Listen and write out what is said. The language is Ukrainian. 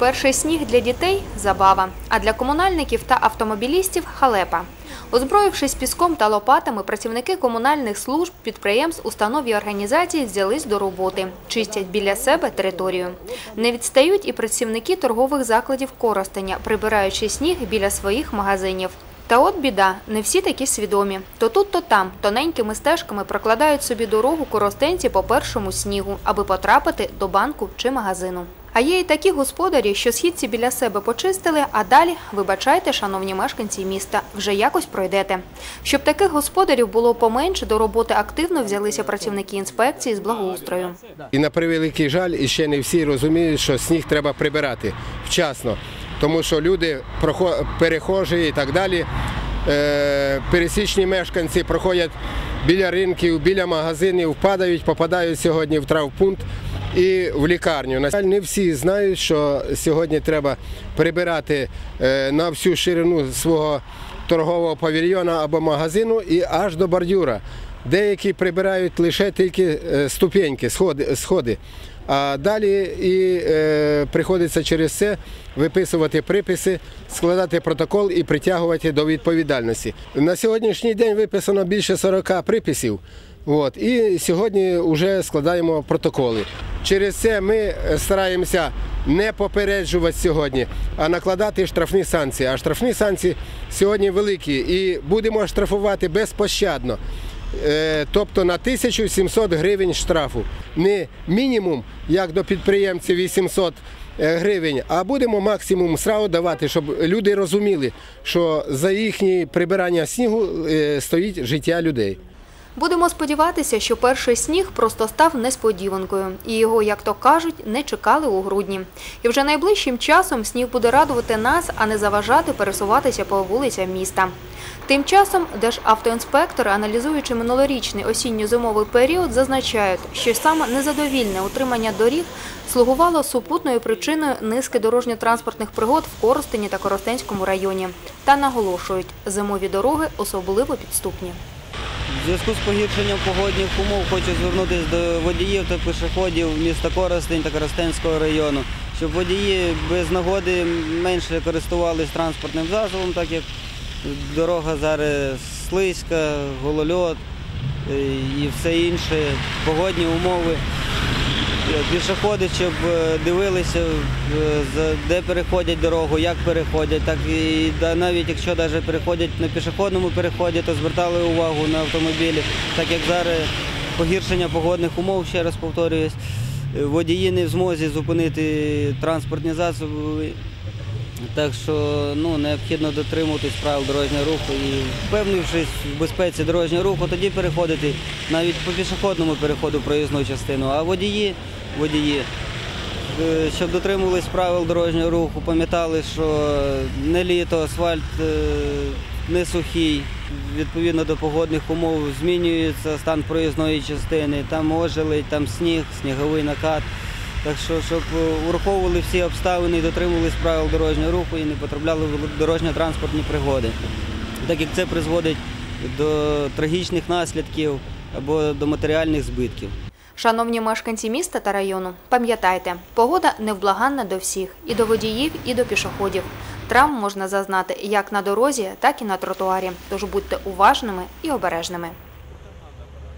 Перший сніг для дітей забава, а для комунальників та автомобілістів халепа. Озброївшись піском та лопатами, працівники комунальних служб, підприємств, установ і організацій взялись до роботи, чистять біля себе територію. Не відстають і працівники торгових закладів Коростеня, прибираючи сніг біля своїх магазинів. Та от біда, не всі такі свідомі. То тут, то там, тоненькими стежками прокладають собі дорогу коростенці по першому снігу, аби потрапити до банку чи магазину. А є і такі господарі, що східці біля себе почистили, а далі, вибачайте, шановні мешканці міста, вже якось пройдете. Щоб таких господарів було поменше, до роботи активно взялися працівники інспекції з благоустрою. І на превеликий жаль, і ще не всі розуміють, що сніг треба прибирати вчасно, тому що люди, перехожі і так далі, е, пересічні мешканці проходять біля ринків, біля магазинів, падають, попадають сьогодні в травпункт і в лікарню. На жаль, не всі знають, що сьогодні треба прибирати е, на всю ширину свого торгового павільйона або магазину і аж до бордюра. Деякі прибирають лише тільки е, ступеньки, сходи, сходи. А далі і е, приходиться через це виписувати приписи, складати протокол і притягувати до відповідальності. На сьогоднішній день виписано більше 40 приписів. От, і сьогодні вже складаємо протоколи. Через це ми стараємося не попереджувати сьогодні, а накладати штрафні санкції. А штрафні санкції сьогодні великі і будемо штрафувати безпощадно. Е, тобто на 1700 гривень штрафу. Не мінімум, як до підприємців 800 е, гривень, а будемо максимум сразу давати, щоб люди розуміли, що за їхнє прибирання снігу е, стоїть життя людей. Будемо сподіватися, що перший сніг просто став несподіванкою, і його, як то кажуть, не чекали у грудні. І вже найближчим часом сніг буде радувати нас, а не заважати пересуватися по вулицям міста. Тим часом державтоінспектори, аналізуючи минулорічний осінньо-зимовий період, зазначають, що саме незадовільне утримання доріг слугувало супутною причиною низки дорожньо-транспортних пригод в Коростені та Коростенському районі. Та наголошують, зимові дороги особливо підступні. В зв'язку з погіршенням погодних умов хочу звернутися до водіїв та пішоходів міста Коростень та Коростенського району, щоб водії без нагоди менше користувалися транспортним засобом, так як дорога зараз слизька, голольот е, і все інше, погодні умови. Пішоходи, щоб е, дивилися, е, де переходять дорогу, як переходять, так і навіть якщо навіть переходять на пішохідному переході, то звертали увагу на автомобілі, так як зараз погіршення погодних умов, ще раз повторююсь, е, водії не в змозі зупинити транспортні засоби. Так що ну, необхідно дотримуватись правил дорожнього руху і впевнившись в безпеці дорожнього руху, тоді переходити навіть по пішохідному переходу проїзну частину. А водії, водії, е, щоб дотримувались правил дорожнього руху, пам'ятали, що не літо, асфальт е, не сухий, відповідно до погодних умов змінюється стан проїзної частини, там ожеледь, там сніг, сніговий накат. Так що, щоб е, враховували всі обставини і дотримувались правил дорожнього руху і не потрапляли в дорожньо-транспортні пригоди. Так як це призводить до трагічних наслідків або до матеріальних збитків. Шановні мешканці міста та району, пам'ятайте, погода невблаганна до всіх – і до водіїв, і до пішоходів. Травм можна зазнати як на дорозі, так і на тротуарі. Тож будьте уважними і обережними.